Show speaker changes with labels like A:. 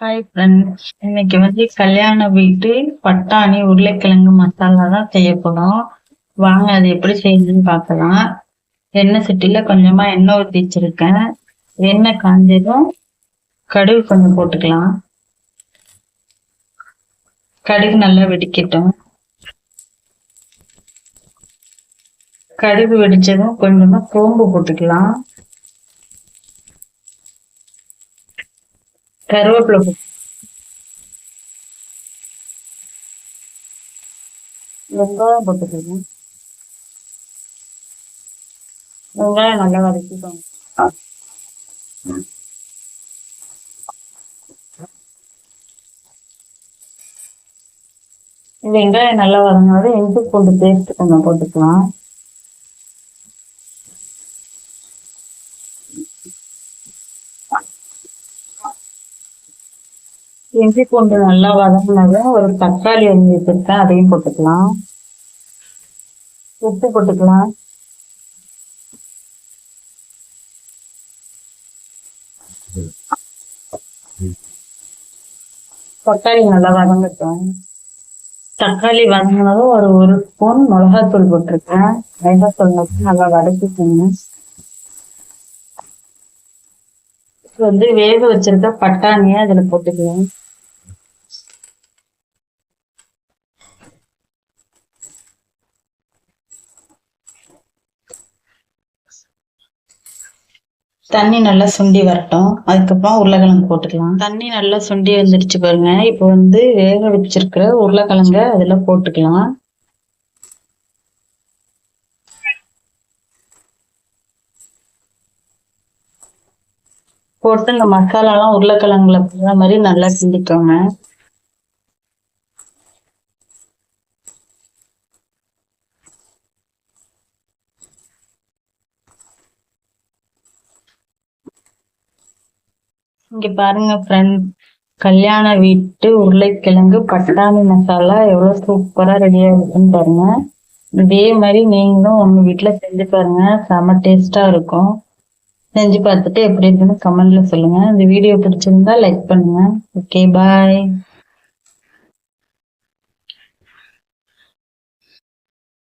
A: Hi friends இன்னைக்கு வந்து கல்யாண வீட்டு பட்டாணி உருளைக்கிழங்கு மசாலா தான் செய்யப்படும் வாங்க அது எப்படி செய்யுதுன்னு பார்க்கலாம். எண்ணெய் சட்டியில் கொஞ்சமாக எண்ணெய் ஊற்றி வச்சிருக்கேன். எண்ணெய் காஞ்சதும் கடுகு கொஞ்சம் போட்டுக்கலாம். கடுகு நல்லா வெடிக்கட்டும். கடுகு வெடிச்சதும் கொஞ்சமாக சோம்பு போட்டுக்கலாம். கருவேப்பிலை வெங்காயம் போட்டுக்கணும் வெங்காயம் நல்லா வதக்கிக்கோங்க. வெங்காயம் நல்லா வதங்கினது இஞ்சி பூண்டு பேஸ்ட் கொஞ்சம் போட்டுக்கலாம். இஞ்சி பூண்டு நல்லா வதங்கினதும் ஒரு தக்காளி அரிஞ்சு வச்சுருக்கேன் அதையும் போட்டுக்கலாம். உப்பு போட்டுக்கலாம். தக்காளி நல்லா வதங்கட்டும். தக்காளி வதங்கினதும் ஒரு ஒரு ஸ்பூன் மிளகாத்தூள் போட்டிருக்கேன். மிளகாத்தூள் வச்சு நல்லா வதக்கிக்கோங்க. வந்து வேக வச்சிருக்க பட்டாணியை அதுல போட்டுக்குவேன் தண்ணி நல்லா சுண்டி வரட்டும். அதுக்கப்புறம் உருளைக்கிழங்கு போட்டுக்கலாம். தண்ணி நல்லா சுண்டி வந்துடுச்சு பாருங்க. இப்போ வந்து வேக வச்சிருக்கிற உருளைக்கிழங்க அதுல போட்டுக்கலாம். போட்டு இந்த மசாலாலாம் உருளைக்கிழங்குல போடுற மாதிரி நல்லா கிண்டிக்கோங்க இங்க பாருங்க ஃப்ரெண்ட் கல்யாண வீட்டு உருளைக்கிழங்கு பட்டாணி மசாலா எவ்வளவு சூப்பரா ரெடியா இருக்குன்னு பாருங்க. இதே மாதிரி நீங்களும் உங்க வீட்டுல செஞ்சு பாருங்க செம டேஸ்டா இருக்கும். செஞ்சு பார்த்துட்டு எப்படி இருக்குன்னு கமெண்ட்ல சொல்லுங்க. இந்த வீடியோ பிடிச்சிருந்தா லைக் பண்ணுங்க. Okay bye